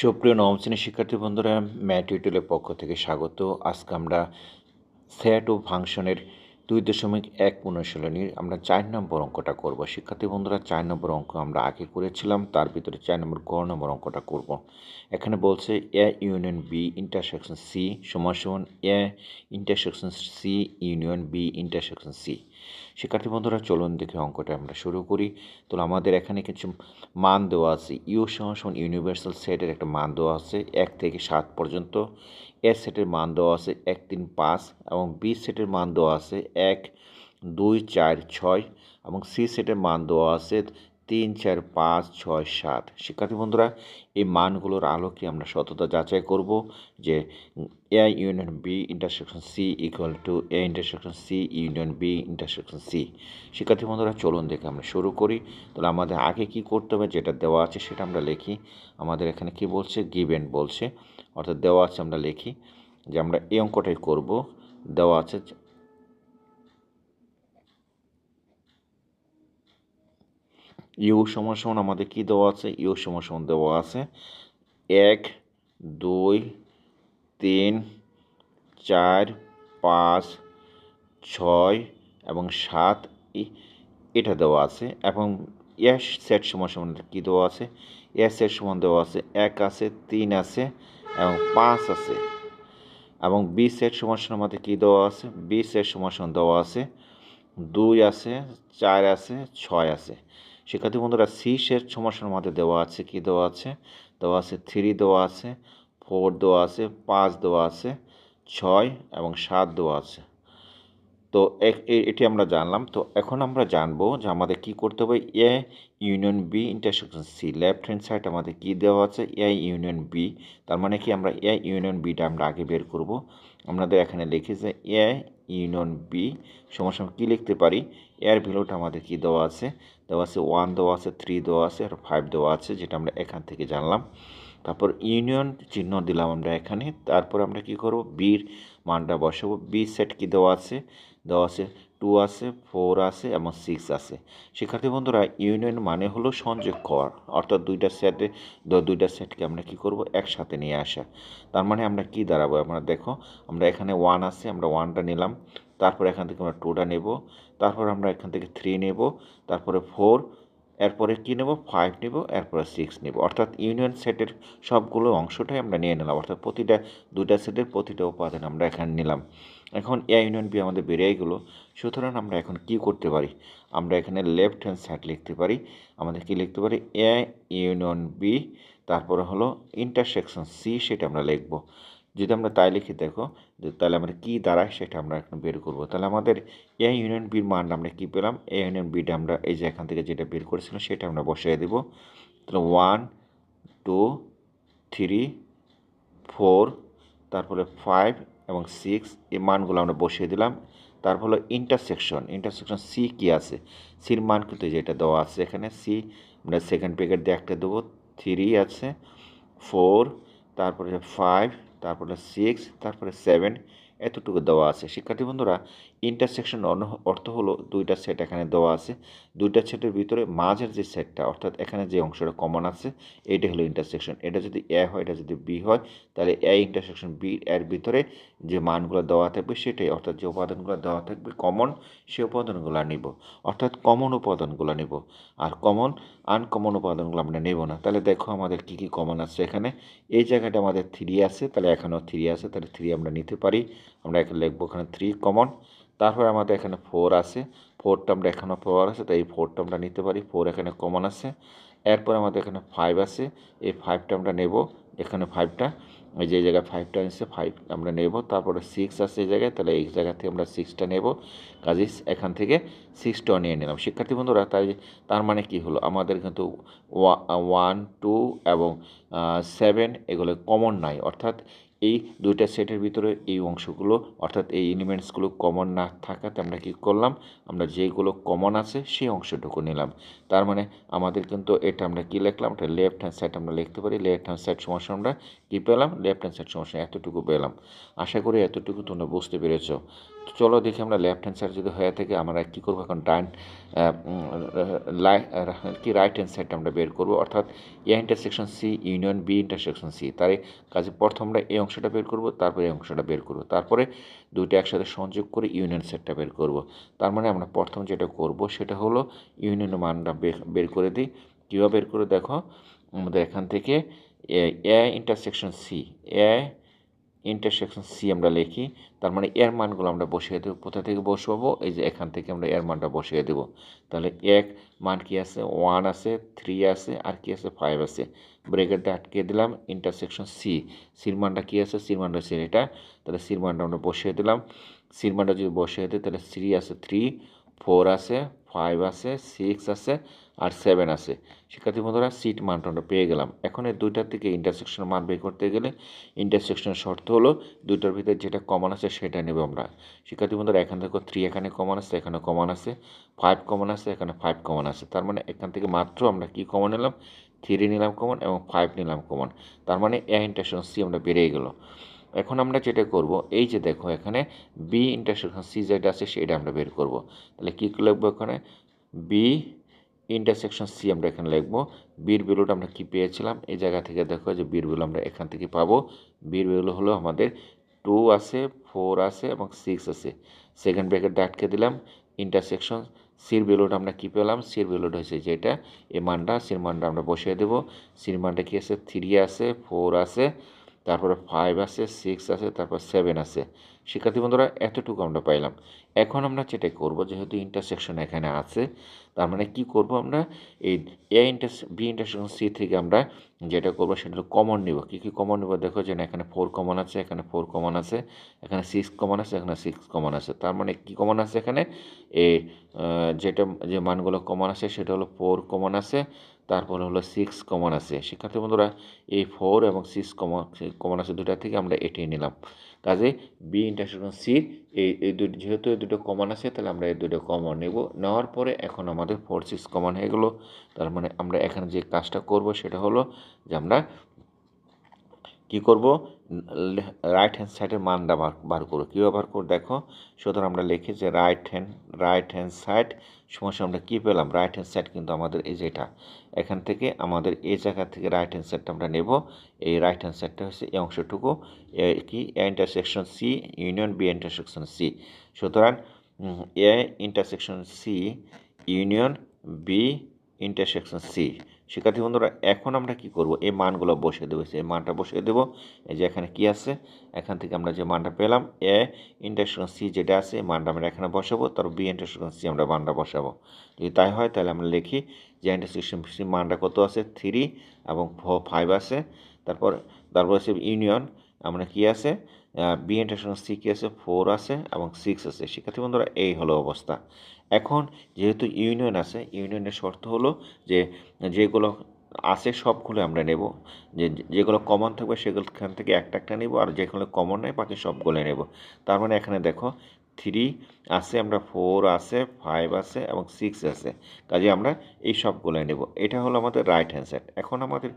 সুপ্রিয় নবম শ্রেণির শিক্ষার্থী বন্ধুরা ম্যাট ইউটিউবের পক্ষ থেকে স্বাগত। আজকে আমরা সেট ও ফাংশনের দুই দশমিক এক অনুশীলনীর আমরা চার নম্বর অঙ্কটা করব। শিক্ষার্থী বন্ধুরা, চার নম্বর অঙ্ক আমরা আগে করেছিলাম, তার ভিতরে চার নম্বর গ নম্বর অঙ্কটা করব। এখানে বলছে A union B intersection C সমান A intersection C union B intersection C. শিক্ষার্থী বন্ধুরা, চলুন দেখে অঙ্কটা আমরা শুরু করি। তো আমাদের এখানে কিছু মান দেওয়া আছে, ইউ সমান ইউনিভার্সাল সেটের একটা মান দেওয়া আছে, এক থেকে সাত পর্যন্ত। এ সেটের মান দেওয়া আছে এক তিন পাঁচ এবং বি সেটের মান দেওয়া আছে এক দুই চার ছয় এবং সি সেটের মান দেওয়া আছে তিন চার পাঁচ ছয় সাত। শিক্ষার্থী বন্ধুরা, এই মানগুলোর আলোকে আমরা সততা যাচাই করব যে A union B intersection C equal to A intersection C union B intersection C. শিক্ষার্থী বন্ধুরা, চলুন দেখে আমরা শুরু করি। তাহলে আমাদের আগে কি করতে হবে, যেটা দেওয়া আছে সেটা আমরা লিখি। আমাদের এখানে কি বলছে? গিভেন বলছে। অর্থাৎ দেওয়া আছে আমরা লিখি যে আমরা এই অঙ্কটাই করব। দেওয়া আছে ইউ সমান সমান আমাদের কী দেওয়া আছে? ইউ সমান সমান দেওয়া আছে এক, দুই, তিন, চার, পাঁচ, ছয় এবং সাত এটা দেওয়া আছে এবং এস সেট সমান সমান কী দেওয়া আছে? এস সেট সমান দেওয়া আছে। এক আছে, তিন আছে এবং পাঁচ আছে। এবং বি সেট সমস্যার মধ্যে কী দেওয়া আছে? বি সেট সমাসন দেওয়া আছে। দুই আছে, চার আছে, ছয় আছে। শিক্ষার্থী বন্ধুরা, সি সেট সমস্যার মধ্যে দেওয়া আছে, কি দেওয়া আছে? দেওয়া আছে থ্রি, দেওয়া আছে, ফোর দেওয়া আছে, পাঁচ দেওয়া আছে, ছয় এবং সাত দেওয়া আছে। তো এটি আমরা জানলাম। তো এখন আমরা জানব যে আমাদের কি করতে হবে? A, union B intersection C left hand side আমাদের কি দেওয়া আছে? A, union B. তার মানে কি আমরা এ, ইউনিয়ন বিটা আমরা আগে বের করব। আমাদের এখানে লিখে যে এ, ইউনিয়ন বি সমস্যা কী লিখতে পারি? এর ভ্যালুটা আমাদের কি দেওয়া আছে? দেওয়া আছে ওয়ান দেওয়া আছে থ্রি দেওয়া আছে, আর ফাইভ দেওয়া আছে, যেটা আমরা এখান থেকে জানলাম। তারপর ইউনিয়ন চিহ্ন দিলাম আমরা এখানে। তারপর আমরা কি করব? বির মানটা বসাবো। বি সেট কি দেওয়া আছে? দেওয়া আছে টু আছে ফোর আছে, এবং সিক্স আছে। শিক্ষার্থী বন্ধুরা ইউনিয়ন মানে হলো সংযোগ কর, অর্থাৎ দুইটা সেটে দুইটা সেটকে আমরা কি করব? একসাথে নিয়ে আসা। তার মানে আমরা কি দাঁড়াবো? আমরা দেখো, আমরা এখানে ওয়ান আছে, আমরা ওয়ানটা নিলাম, তারপর এখান থেকে আমরা টুটা নেব, তারপর আমরা এখান থেকে থ্রি নেব, তারপরে ফোর এরপরে কী নেব? ফাইভ নেব, এরপরে সিক্স নেব। অর্থাৎ ইউনিয়ন সেটের সবগুলো অংশটাই আমরা নিয়ে নিলাম, অর্থাৎ প্রতিটা, দুইটা সেটের প্রতিটা উপাদান আমরা এখানে নিলাম। এখন এ ইউনিয়ন বি আমাদের বেরিয়ে গেলো। সুতরাং আমরা এখন কি করতে পারি? আমরা এখানে লেফট হ্যান্ড সাইড লিখতে পারি। আমাদের কি লিখতে পারি? এ ইউনিয়ন বি তারপরে হলো ইন্টারসেকশন সি সেটা আমরা লিখব। যদি আমরা তাই লিখি, দেখো, যে তাহলে আমরা কী দাঁড়ায় সেটা আমরা এখন বের করব। তাহলে আমাদের এ ইউনিয়ন বির মান আমরা কী পেলাম? এ ইউনিয়ন বিটা আমরা এই যে এখান থেকে যেটা বের করেছিলাম সেটা আমরা বসিয়ে দেবো। তাহলে ওয়ান টু থ্রি ফোর তারপরে ফাইভ এবং সিক্স এই মানগুলো আমরা বসিয়ে দিলাম। তারপর হলো ইন্টারসেকশন ইন্টারসেকশন সি কি আছে? সির মান কিন্তু যেটা দেওয়া আছে এখানে। সি আমরা সেকেন্ড প্যাকেট দিয়ে একটা দেবো। থ্রি আছে ফোর তারপরে ফাইভ তারপরে সিক্স তারপরে সেভেন এতটুকু দেওয়া আছে। শিক্ষার্থী বন্ধুরা ইন্টারসেকশন অর্থ হলো দুইটা সেট এখানে দেওয়া আছে। দুইটা সেটের ভিতরে মাঝের যে সেটটা অর্থাৎ এখানে যে অংশটা কমন আছে, এইটা হলো ইন্টারসেকশন এটা যদি এ হয়, এটা যদি বি হয়, তাহলে এ ইন্টারসেকশন বি এর ভিতরে যে মানগুলো দেওয়া থাকবে সেটাই, অর্থাৎ যে উপাদানগুলো দেওয়া থাকবে কমন সেই উপাদানগুলো নিব। অর্থাৎ কমন উপাদানগুলো নিব। আর কমন আনকমন উপাদানগুলো আমরা নেব না। তাহলে দেখো আমাদের কি কি কমন আছে এখানে। এই জায়গাটা আমাদের থ্রি আছে, তাহলে এখানেও থ্রি আছে, তাহলে থ্রি আমরা নিতে পারি। আমরা এখানে লিখব এখানে থ্রি কমন তারপরে আমাদের এখানে ফোর আছে। ফোরটা আমরা এখানেও ফোর আছে, তাই এই ফোরটা আমরা নিতে পারি। ফোর এখানে কমন আছে। এরপর আমাদের এখানে ফাইভ আছে। এই ফাইভটা আমরা নেব। এখানে ফাইভটা যে জায়গায় ফাইভটা আছে ফাইভ আমরা নেব। তারপরে সিক্স আছে এই জায়গায়, তাহলে এই জায়গা থেকে আমরা সিক্সটা নেব। কাজে এখান থেকে সিক্সটাও নিয়ে নিলাম। শিক্ষার্থী বন্ধুরা, তাই তার মানে কি হলো? আমাদের কিন্তু ওয়ান টু এবং সেভেন এগুলো কমন নাই। অর্থাৎ এই দুইটা সেটের ভিতরে এই অংশগুলো, অর্থাৎ এই এলিমেন্টসগুলো কমন না থাকাতে আমরা কি করলাম? আমরা যেগুলো কমন আছে সেই অংশটুকু নিলাম। তার মানে আমাদের কিন্তু এটা আমরা কি লিখলাম? এটা লেফট হ্যান্ড সাইড আমরা লিখতে পারি। লেফট হ্যান্ড সাইড সমস্যা আমরা কী পেলাম? লেফট হ্যান্ড সাইড সমস্যা, এতটুকু পেলাম। আশা করি এতটুকু তোমরা বুঝতে পেরেছ। তো চলো দেখি আমরা লেফট হ্যান্ড সাইড যদি হয়ে থাকে, আমরা কী করব এখন? ডান কি রাইট হ্যান্ড সাইডটা আমরা বের করব? অর্থাৎ A intersection C union B intersection C তাই কাজে প্রথম আমরা এই অংশটা বের করব, তারপরে এই অংশটা বের করব। তারপরে দুইটা একসাথে সংযোগ করে ইউনিয়ন সেটটা বের করব। তার মানে আমরা প্রথম যেটা করব, সেটা হলো ইউনিয়ন মানটা বের করে দিই। কীভাবে বের করে দেখো, আমাদের এখান থেকে A A intersection C A intersection C আমরা লিখি, তার মানে এর মানগুলো আমরা বসিয়ে দেবো, কোথা থেকে বসবাবো এই যে এখান থেকে আমরা এর মানটা বসিয়ে দেবো। তাহলে এক মান কি আছে? ওয়ান আছে, থ্রি আছে, আর কি আছে? ফাইভ আছে। ব্রেকেট দিয়ে আটকে দিলাম ইন্টারসেকশন সি সির মানটা কী আছে? সির মানটা হচ্ছে এটা। তাহলে সির মানটা আমরা বসিয়ে দিলাম। সির মানটা যদি বসিয়ে দিই, তাহলে থ্রি আছে, থ্রি, ফোর আছে ফাইভ আছে সিক্স আছে আর সেভেন আছে। শিক্ষার্থী বন্ধুরা সিট মানটা আমরা পেয়ে গেলাম। এখন এই দুইটার থেকে ইন্টারসেকশনের মান বের করতে গেলে ইন্টারসেকশনের শর্ত হলো দুইটার ভিতরে যেটা কমন আছে সেটা নেব আমরা। শিক্ষার্থী বন্ধুরা, এখান থেকে থ্রি এখানে কমন আছে, এখানে কমন আছে ফাইভ কমন আছে, এখানে ফাইভ কমন আছে। তার মানে এখান থেকে মাত্র আমরা কি কমন নিলাম? থ্রি নিলাম কমন এবং ফাইভ নিলাম কমন তার মানে এ ইন্টারসেকশন সি আমরা বেরিয়ে গেল এখন আমরা যেটা করব, এই যে দেখো এখানে বি ইন্টারসেকশন সি যেটা আছে, সেটা আমরা বের করব। তাহলে কী লিখব এখানে? বি ইন্টারসেকশন সি আমরা এখানে লিখব। বির ভ্যালুটা আমরা কি পেয়েছিলাম? এই জায়গা থেকে দেখো যে বির ভ্যালু আমরা এখান থেকে পাবো। বির ভ্যালু হলো আমাদের টু আছে ফোর আছে এবং সিক্স আছে। সেকেন্ড ব্র্যাকেট আটকে দিলাম ইন্টারসেকশন সির ভ্যালুটা আমরা কী পেলাম? সির ভ্যালুটা হচ্ছে যেটা, এ মানটা সির মানটা আমরা বসিয়ে দেবো। সির মানটা কি আছে? থ্রি আছে ফোর আছে। তারপরে ফাইভ আছে সিক্স আছে তারপর সেভেন আছে। শিক্ষার্থী বন্ধুরা, এতটুকু আমরা পাইলাম। এখন আমরা যেটা করব, যেহেতু ইন্টারসেকশন এখানে আছে, তার মানে কি করব আমরা? এই A inter B intersection C থেকে আমরা যেটা করব, সেটা কমন নিব। কী কী কমন নিব? দেখো যে এখানে ফোর কমন আছে, এখানে ফোর কমন আছে, এখানে সিক্স কমন আছে, এখানে সিক্স কমন আছে। তার মানে কী কমন আছে এখানে? এ যেটা, যে মানগুলো কমন আছে, সেটা হলো ফোর কমন আছে, তারপরে হলো সিক্স কমন আছে। শিক্ষার্থী বন্ধুরা, এই ফোর এবং সিক্স কমন কমন আছে দুটা থেকে আমরা এটি নিলাম। কাজে বি ইন্টারসেকশন সির এই এই দুটো, যেহেতু এই দুটো কমন আছে, তাহলে আমরা এই দুটো কমন নেব। নেওয়ার পরে এখন আমাদের ফোর সিক্স কমন হয়ে গেলো। তার মানে আমরা এখানে যে কাজটা করব, সেটা হলো যে আমরা কি করব? রাইট হ্যান্ড সাইডের মানটা বার বার করব কীভাবে বার করব দেখো, সুতরাং আমরা লিখি যে right hand right hand side সমস্যা আমরা কী পেলাম? রাইট হ্যান্ড সাইড কিন্তু আমাদের এই যেটা এখান থেকে আমাদের এই জায়গা থেকে রাইট হ্যান্ড সাইডটা আমরা নেব। এই রাইট হ্যান্ড সাইডটা হচ্ছে এই অংশটুকু কি? A intersection C union B intersection C সুতরাং A intersection C union B intersection C শিক্ষার্থী বন্ধুরা, এখন আমরা কি করব? এই মানগুলো বসিয়ে দেবো, এই মানটা বসিয়ে দেবো। এই যে এখানে কি আছে? এখান থেকে আমরা যে মানটা পেলাম, এ ইন্টারসেকশন সি যেটা আছে, এই মানটা আমরা এখানে বসাবো তার বি ইন্টারসেকশন সি আমরা মানটা বসাবো। যদি তাই হয়, তাহলে আমরা লিখি যে ইন্টারসেকশন সি মানটা কত আছে? থ্রি এবং ফাইভ আছে। তারপর তারপর আছে ইউনিয়ন, আমরা কি আছে? বি ইন্টারসেকশন সি কি আছে? ফোর আছে এবং সিক্স আছে। শিক্ষার্থী বন্ধুরা, এই হলো অবস্থা। এখন যেহেতু ইউনিয়ন আছে, ইউনিয়নের শর্ত হলো যে যেগুলো আছে সবগুলো আমরা নেব। যে যেগুলো কমন থাকবে সেগুলোখান থেকে একটা একটা নেব আর যেগুলো কমন নেই বাকি সবগুলো নেব। তার মানে এখানে দেখো থ্রি আছে, আমরা ফোর আছে ফাইভ আছে এবং সিক্স আছে। কাজে আমরা এই সবগুলো নেব। এটা হলো আমাদের রাইট হ্যান্ড সাইড এখন আমাদের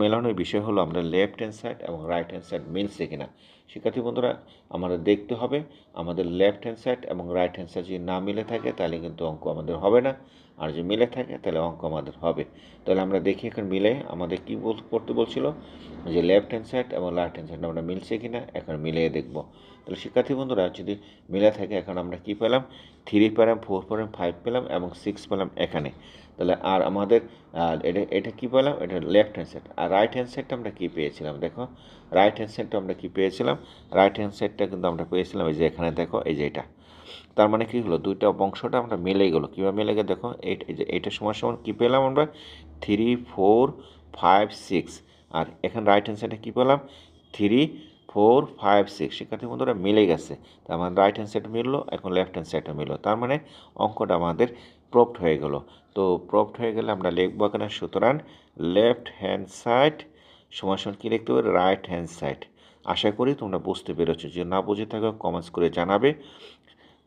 মেলানোর বিষয় হলো আমরা লেফট হ্যান্ড সাইড এবং রাইট হ্যান্ড সাইড মিলছে কিনা। শিক্ষার্থী বন্ধুরা, আমাদের দেখতে হবে। আমাদের লেফট হ্যান্ড সাইড এবং রাইট হ্যান্ড সাইড যদি না মিলে থাকে, তাহলে কিন্তু অঙ্ক আমাদের হবে না। আর যদি মিলে থাকে, তাহলে অঙ্ক আমাদের হবে। তাহলে আমরা দেখি এখন মিলে আমাদের কী বল, করতে বলছিল? যে লেফট হ্যান্ড সাইড এবং রাইট হ্যান্ড সাইড আমরা মিলছে কি না এখন মিলিয়ে দেখব। তাহলে শিক্ষার্থী বন্ধুরা, যদি মিলে থাকে, এখন আমরা কি পেলাম? থ্রি পেলাম ফোর পেলাম ফাইভ পেলাম এবং সিক্স পেলাম এখানে। তাহলে আর আমাদের এটা এটা কী পেলাম? এটা লেফট হ্যান্ড সাইড আর রাইট হ্যান্ড সাইডটা আমরা কী পেয়েছিলাম? দেখো রাইট হ্যান্ড সাইডটা আমরা কী পেয়েছিলাম? রাইট হ্যান্ড সাইডটা কিন্তু আমরা পেয়েছিলাম, এই যে এখানে দেখো, এই যে এটা। তার মানে কী হলো? দুইটা বংশটা আমরা মিলে গেলো। কীভাবে মিলে গেলে দেখো? এই যে এইটার সময় সময় কী পেলাম আমরা? থ্রি ফোর ফাইভ সিক্স আর এখানে রাইট হ্যান্ড সাইডে কী পেলাম? থ্রি ফোর ফাইভ সিক্স শিক্ষার্থী বন্ধুরা মিলে গেছে। তার মানে রাইট হ্যান্ড সাইড মিললো, এখন লেফট হ্যান্ড সাইডটা মিললো। তার মানে অঙ্কটা আমাদের প্রপ্ট হয়ে গেল। তো প্রপ্ট হয়ে গেলে আমরা লিখব এখানে, সুতরাং লেফট হ্যান্ড সাইড সময় সময় কী লিখতে হবে রাইট হ্যান্ড সাইড আশা করি তোমরা বুঝতে পেরেছ। যে না বুঝে থাকো কমেন্টস করে জানাবে।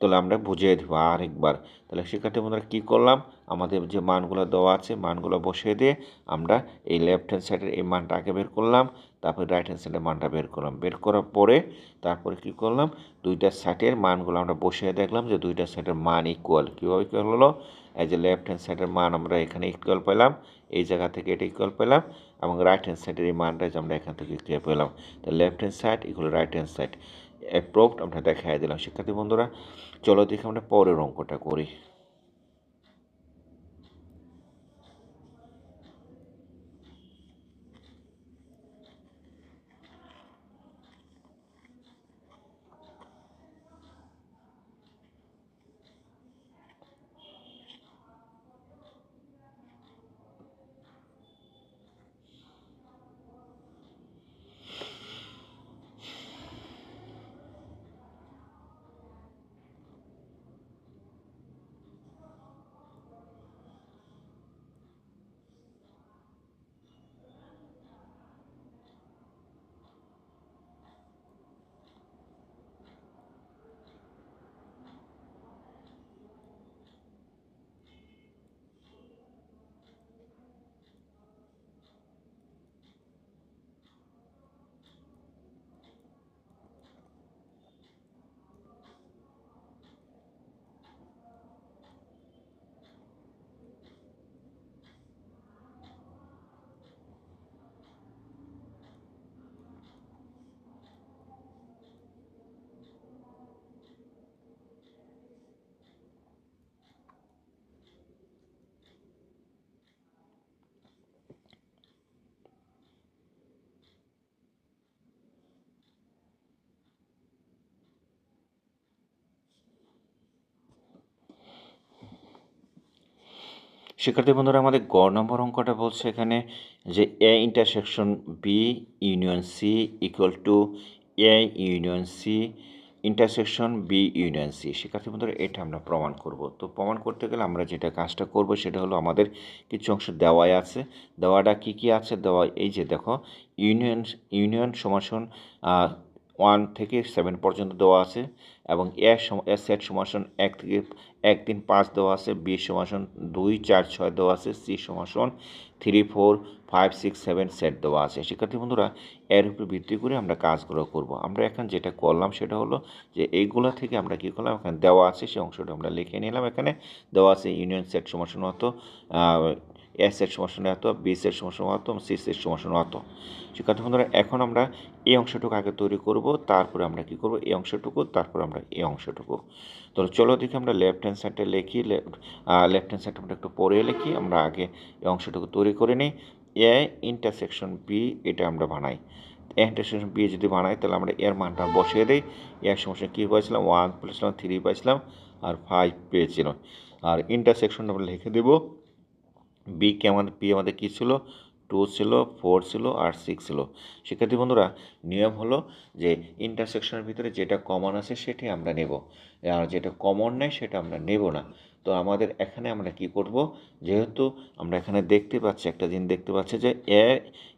তাহলে আমরা বুঝিয়ে দেবো আরেকবার। তাহলে সেক্ষেত্রে বন্ধুরা কী করলাম? আমাদের যে মানগুলো দেওয়া আছে, মানগুলো বসিয়ে দিয়ে আমরা এই লেফট হ্যান্ড সাইডের এই মানটা আগে বের করলাম, তারপরে রাইট হ্যান্ড সাইডের মানটা বের করলাম। বের করার পরে তারপরে কী করলাম? দুইটা সাইডের মানগুলো আমরা বসিয়ে দেখলাম যে দুইটা সাইডের মান ইকুয়াল কীভাবে ইকুয়াল হলো? এই যে লেফট হ্যান্ড সাইডের মান আমরা এখানে ইকুয়াল পেলাম, এই জায়গা থেকে এটা ইকুয়াল পেলাম এবং রাইট হ্যান্ড সাইডের এই মানটা আমরা এখান থেকে ইকুয়াল পেলাম। তো left hand side equal right hand side approved আমরা দেখাই দিলাম। শিক্ষার্থী বন্ধুরা চলো দেখে আমরা পরের অঙ্কটা করি। শিক্ষার্থী বন্ধুরা, আমাদের গ নম্বর অঙ্কটা বলছে এখানে যে A intersection B union C equal to A union C intersection B union C শিক্ষার্থী বন্ধুরা, এটা আমরা প্রমাণ করব। তো প্রমাণ করতে গেলে আমরা যেটা কাজটা করব সেটা হলো আমাদের কিছু অংশ দেওয়াই আছে। দেওয়াটা কি কি আছে? দেওয়া এই যে দেখো ইউনিয়ন ইউনিয়ন সমাসন ওয়ান থেকে সেভেন পর্যন্ত দেওয়া আছে এবং এর সেট সমাসন এক থেকে এক তিন পাঁচ দেওয়া আছে, বি সমাসন দুই, চার, ছয় দেওয়া আছে, C সমাসন three, four, five, six, seven set দেওয়া আছে। শিক্ষার্থী বন্ধুরা, এর উপর ভিত্তি করে আমরা কাজগুলো করব। আমরা এখন যেটা করলাম সেটা হলো যে এইগুলো থেকে আমরা কী করলাম? এখানে দেওয়া আছে সেই অংশটা আমরা লিখে নিলাম। এখানে দেওয়া আছে ইউনিয়ন সেট সমাসন মতো এ সেট সমাসন এত বি সেট সমাসন অত সি সেট সমাসন অত। শিক্ষার্থী বন্ধুরা, এখন আমরা এই অংশটুকু আগে তৈরি করব, তারপরে আমরা কি করব? এই অংশটুকু, তারপর আমরা এই অংশটুকু। তো চলো দেখি আমরা লেফট হ্যান্ড সাইডে লিখি লেফট হ্যান্ড সাইডটা আমরা একটু পরে লিখি, আমরা আগে এই অংশটুকু তৈরি করে নিই। এ ইন্টারসেকশন বি এটা আমরা বানাই। ইন্টারসেকশন বি যদি বানাই, তাহলে আমরা এর মানটা বসিয়ে দিই। এর সমস্যা কী পাইছিলাম? ওয়ান পেয়েছিলাম থ্রি পাইছিলাম, আর ফাইভ পেয়েছিলাম। আর ইন্টারসেকশন আমরা লিখে দেবো। বি কে আমাদের পি আমাদের কী ছিল? টু ছিল ফোর ছিল আর সিক্স ছিল। শিক্ষার্থী বন্ধুরা, নিয়ম হলো যে ইন্টারসেকশনের ভিতরে যেটা কমন আছে সেটি আমরা নেব। আর যেটা কমন নেই সেটা আমরা নেব না। তো আমাদের এখানে আমরা কি করব? যেহেতু আমরা এখানে দেখতে পাচ্ছি, একটা জিনিস দেখতে পাচ্ছি যে এ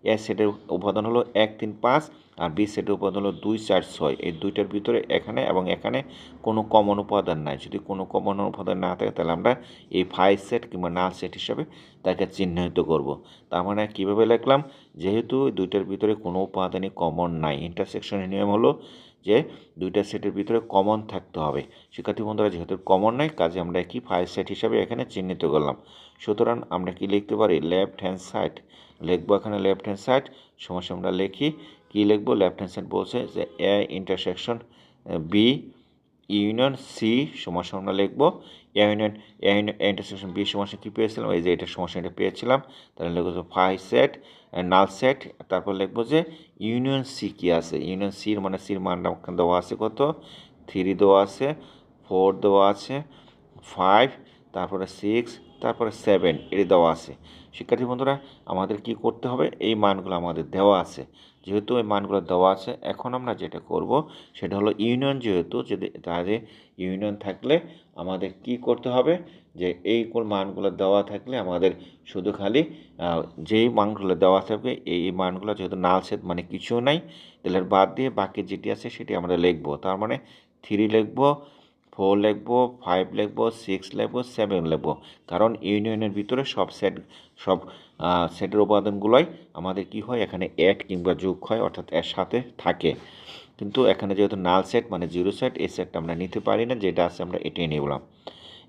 এ সেটের উপাদান হলো এক, তিন, পাঁচ আর বি সেটের উপাদান হলো দুই, চার, ছয়। এই দুইটার ভিতরে এখানে এবং এখানে কোনো কমন উপাদান নাই। যদি কোনো কমন উপাদান না থাকে তাহলে আমরা এই ফাইভ সেট কিংবা নাল সেট হিসাবে তাকে চিহ্নিত করব। তার মানে কীভাবে লিখলাম? যেহেতু দুইটার ভিতরে কোনো উপাদানই কমন নাই। ইন্টারসেকশনের নিয়ম হলো যে দুইটা সেটের ভিতরে কমন থাকতে হবে। শিক্ষার্থী বন্ধুরা, যেহেতু কমন নাই কাজে আমরা কি ফাইভ সেট হিসাবে এখানে চিহ্নিত করলাম। সুতরাং আমরা কি লিখতে পারি? লেফট হ্যান্ড সাইড লিখব এখানে লেফট হ্যান্ড সাইড সমস্যা আমরা লিখি। কি লিখব? লেফট হ্যান্ড সাইড বলছে যে A intersection B union C সমস্যা আমরা লিখব। ইউনিয়ন ইন্টারসেকশন বি সমস্যা কী পেয়েছিলাম? এই যে এটা সমস্যা এটা পেয়েছিলাম। তাহলে লিখব ফাইভ সেট নাল সেট তারপর লিখব যে ইউনিয়ন সি কী আছে? ইউনিয়ন সির মানে সির মানটা দেওয়া আছে কত? থ্রি দেওয়া আছে ফোর দেওয়া আছে ফাইভ তারপরে সিক্স তারপরে সেভেন এটি দেওয়া আছে। শিক্ষার্থী বন্ধুরা, আমাদের কি করতে হবে? এই মানগুলো আমাদের দেওয়া আছে। যেহেতু এই মানগুলো দেওয়া আছে, এখন আমরা যেটা করব সেটা হলো ইউনিয়ন যেহেতু, যদি তাদের ইউনিয়ন থাকলে আমাদের কি করতে হবে? যে এই মানগুলো দেওয়া থাকলে আমাদের শুধু খালি যেই মানগুলো দেওয়া থাকবে, এই মানগুলো যেহেতু নাল সেট মানে কিছু নাই, তাহলে বাদ দিয়ে বাকি যেটি আছে সেটি আমরা লিখব। তার মানে থ্রি লিখব ফোর লিখব ফাইভ লিখব সিক্স লিখব সেভেন লিখব। কারণ ইউনিয়নের ভিতরে সব সেট সব সেটের উপাদানগুলোই আমাদের কি হয়? এখানে এক কিংবা যোগ হয়, অর্থাৎ এর সাথে থাকে। কিন্তু এখানে যেহেতু নাল সেট মানে জিরো সেট, এই সেটটা আমরা নিতে পারি না, যেটা আছে আমরা এটাই নিলাম।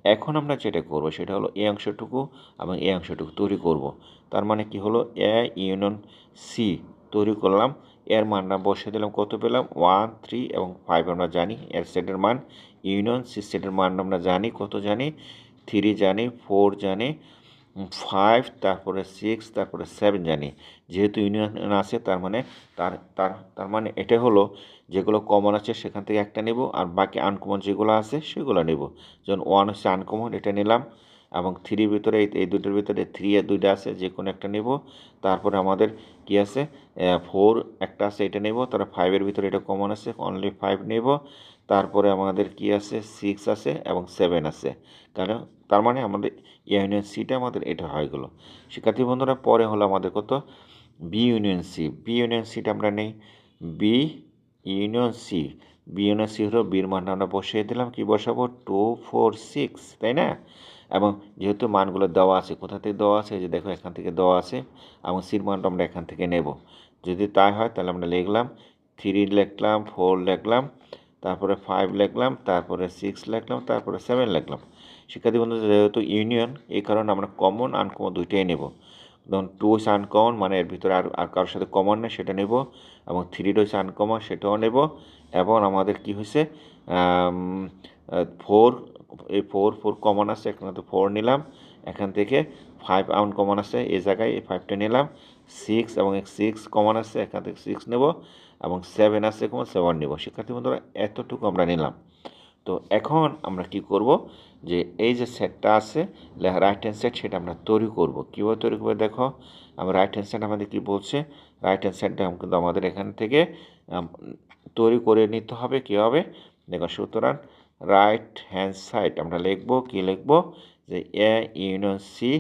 এখন আমরা যেটা করব, সেটা হলো এ অংশটুকু এবং এ অংশটুকু তৈরি করব। তার মানে কি হলো? এ ইউনিয়ন সি তৈরি করলাম, এর মানটা বসে দিলাম, কত পেলাম? ওয়ান, থ্রি এবং ফাইভ আমরা জানি, এর সেটের মান। ইউনিয়ন সি সেটের মান আমরা জানি, কত জানি? থ্রি জানি, ফোর জানি ফাইভ তারপরে সিক্স তারপরে সেভেন জানি। যেহেতু ইউনিয়ন আছে, তার মানে তার তার তার মানে এটা হলো যেগুলো কমন আছে সেখান থেকে একটা নেব আর বাকি আনকমন যেগুলো আছে সেগুলো নেব। যেমন ওয়ান হচ্ছে আনকমন এটা নিলাম। এবং থ্রির ভিতরে এই দুটোর ভিতরে থ্রি আর দুইটা আছে, যে কোনো একটা নেব। তারপরে আমাদের কি আছে? ফোর একটা আছে, এটা নেব। তারপরে ফাইভের ভিতরে এটা কমন আছে অনলি ফাইভ নেব। তারপরে আমাদের কি আছে? সিক্স আছে এবং সেভেন আছে। কারণ তার মানে আমাদের ইউনিয়ন সিটা আমাদের এটা হয়ে গেলো। শিক্ষার্থী বন্ধুরা, পরে হলো আমাদের কত? B union C. B union সিটা আমরা নেই। B union C. B union C হলো বির মানটা আমরা বসিয়ে দিলাম। কি বসাবো? টু, ফোর, সিক্স, তাই না? এবং যেহেতু মানগুলো দেওয়া আছে, কোথা থেকে দেওয়া আছে? যে দেখো, এখান থেকে দেওয়া আছে। এবং সির মানটা আমরা এখান থেকে নেব। যদি তাই হয়, তাহলে আমরা লিখলাম, থ্রি লিখলাম, ফোর লিখলাম, তারপরে ফাইভ লিখলাম, তারপরে সিক্স লিখলাম, তারপরে সেভেন লিখলাম। শিক্ষার্থী বন্ধু যেহেতু ইউনিয়ন এই কারণে আমরা কমন আনকমন দুইটাই নেব। ধরুন টু হচ্ছে আনকমন মানে এর ভিতরে আর আর কারোর সাথে কমন নেই, সেটা নেব। এবং থ্রি হচ্ছে আনকমন সেটাও নেব। এবং আমাদের কি হয়েছে ফোর এই ফোর ফোর কমন আছে, এখানে তো ফোর নিলাম। এখান থেকে ফাইভ আউন কমন আছে, এই জায়গায় এই ফাইভটা নিলাম। সিক্স এবং সিক্স কমন আছে, এখান থেকে সিক্স নেব। এবং সেভেন আছে কমন সেভেন নেব। শিক্ষার্থী বন্ধুরা, এতটুকু আমরা নিলাম। তো এখন আমরা কি করব? যে এই যে সেটটা আছে রাইট হ্যান্ড সেট সেটা আমরা তৈরি করব। কীভাবে তৈরি করব দেখো? আমরা রাইট হ্যান্ড সেট আমাদের কী বলছে? রাইট হ্যান্ড সেটটা কিন্তু আমাদের এখান থেকে তৈরি করে নিতে হবে। কী হবে? দেখো সুতরাং রাইট হ্যান্ড সাইড আমরা লিখব, কি লিখব? যে A union C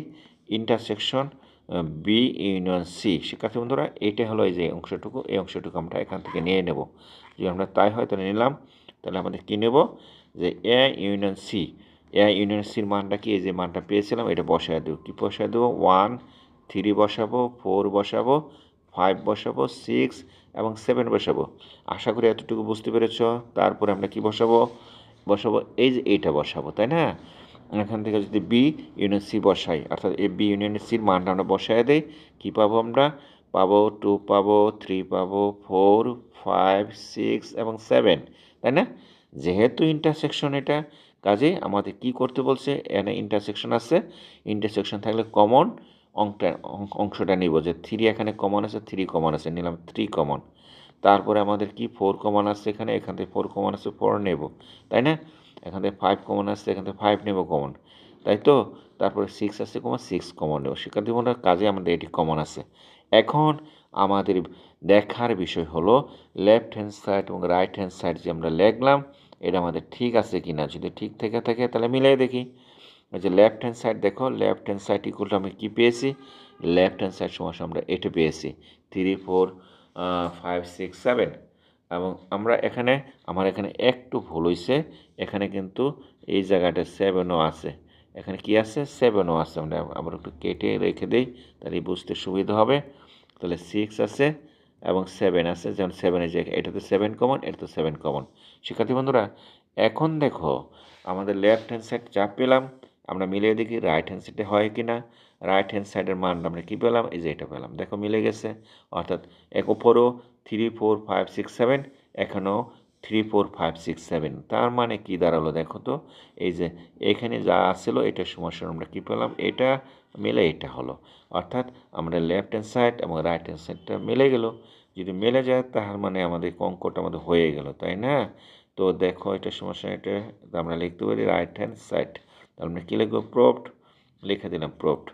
intersection B union C শিক্ষার্থী বন্ধুরা এটা হলো এই যে অংশটুকু, এই অংশটুকু আমরা এখান থেকে নিয়ে নেব। যদি আমরা তাই হয় তাহলে নিলাম। তাহলে আমাদের কী নেব? যে A union C A union সির মানটা কি? এই যে মানটা পেয়েছিলাম, এটা বসায় দেবো। কী বসায় দেবো? ওয়ান থ্রি বসাবো ফোর বসাবো ফাইভ বসাবো সিক্স এবং সেভেন বসাবো। আশা করি এতটুকু বুঝতে পেরেছ। তারপরে আমরা কি বসাবো? বসাবো এই যে এইটা বসাবো, তাই না? এখান থেকে যদি বি ইউনিয়ন সি বসাই, অর্থাৎ এ বি ইউনিয়ন সির মানটা আমরা বসায় দেই, কী পাবো আমরা? পাবো টু পাবো থ্রি পাবো ফোর ফাইভ সিক্স এবং সেভেন তাই না? যেহেতু ইন্টারসেকশন এটা কাজে আমাদের কি করতে বলছে? এখানে ইন্টারসেকশন আছে। ইন্টারসেকশন থাকলে কমন অঙ্কটা অংশটা নিব যে থ্রি এখানে কমন আছে থ্রি কমন আছে, নিলাম থ্রি কমন তারপরে আমাদের কি ফোর কমন আসছে এখানে? এখান থেকে ফোর কমন আছে ফোর নেব। তাই না? এখান থেকে ফাইভ কমন আসছে এখান থেকে ফাইভ নেব কমন তাই তো? তারপরে সিক্স আসছে কমন সিক্স কমন নেব। শিক্ষার্থী বন্ধুরা কাজে আমাদের এটি কমন আছে। এখন আমাদের দেখার বিষয় হলো লেফট হ্যান্ড সাইড এবং রাইট হ্যান্ড সাইড যে আমরা লিখলাম, এটা আমাদের ঠিক আছে কি না যদি ঠিক থেকে থাকে তাহলে মিলাই দেখি। যে লেফট হ্যান্ড সাইড দেখো লেফট হ্যান্ড সাইড ইকুয়াল আমি কী পেয়েছি? লেফট হ্যান্ড সাইড সমস্যা আমরা এটা পেয়েছি। Three four five six seven এবং আমরা এখানে, আমার এখানে একটু ভুল হয়েছে এখানে কিন্তু এই জায়গাটা সেভেনও আছে। এখানে কি আছে? সেভেনও আছে। আমরা আবার একটু কেটে রেখে দিই, তাহলে বুঝতে সুবিধা হবে। তাহলে সিক্স আছে এবং সেভেন আছে। যেমন সেভেনের যে এটা তো সেভেন কমন এটা তো সেভেন কমন শিক্ষার্থী বন্ধুরা, এখন দেখো আমাদের লেফট হ্যান্ড সাইড চাপ পেলাম, আমরা মিলিয়ে দেখি রাইট হ্যান্ড সাইডে হয় কি না রাইট হ্যান্ড সাইডের মান আমরা কী পেলাম? এই যে এটা পেলাম। দেখো মিলে গেছে। অর্থাৎ এক ওপরও three four five six seven এখানেও three four five six seven তার মানে কি দাঁড়াল দেখো তো? এই যে এখানে যা আসছিল এটার সমস্যা আমরা কী পেলাম? এটা মিলে এটা হলো। অর্থাৎ আমরা লেফট হ্যান্ড সাইড এবং রাইট হ্যান্ড সাইডটা মিলে গেল। যদি মেলে যায় তার মানে আমাদের অঙ্কটা আমাদের হয়ে গেল, তাই না? তো দেখো এটা সমস্যা এটা আমরা লিখতে পারি রাইট হ্যান্ড সাইড তাহলে আমরা কী লিখব? প্রোপ্ট লিখে দিলাম প্রোপ্ট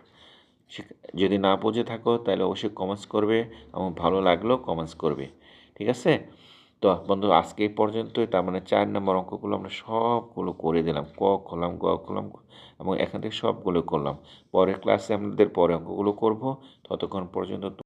যদি না বুঝে থাকো তাহলে অবশ্যই কমেন্টস করবে এবং ভালো লাগলেও কমেন্টস করবে। ঠিক আছে? তো বন্ধু, আজকে এই পর্যন্তই। তার মানে চার নম্বর অঙ্কগুলো আমরা সবগুলো করে দিলাম। ক খোলাম গ খোলাম এবং এখান থেকে সবগুলো করলাম। পরের ক্লাসে আমাদের পরে অঙ্কগুলো করব। ততক্ষণ পর্যন্ত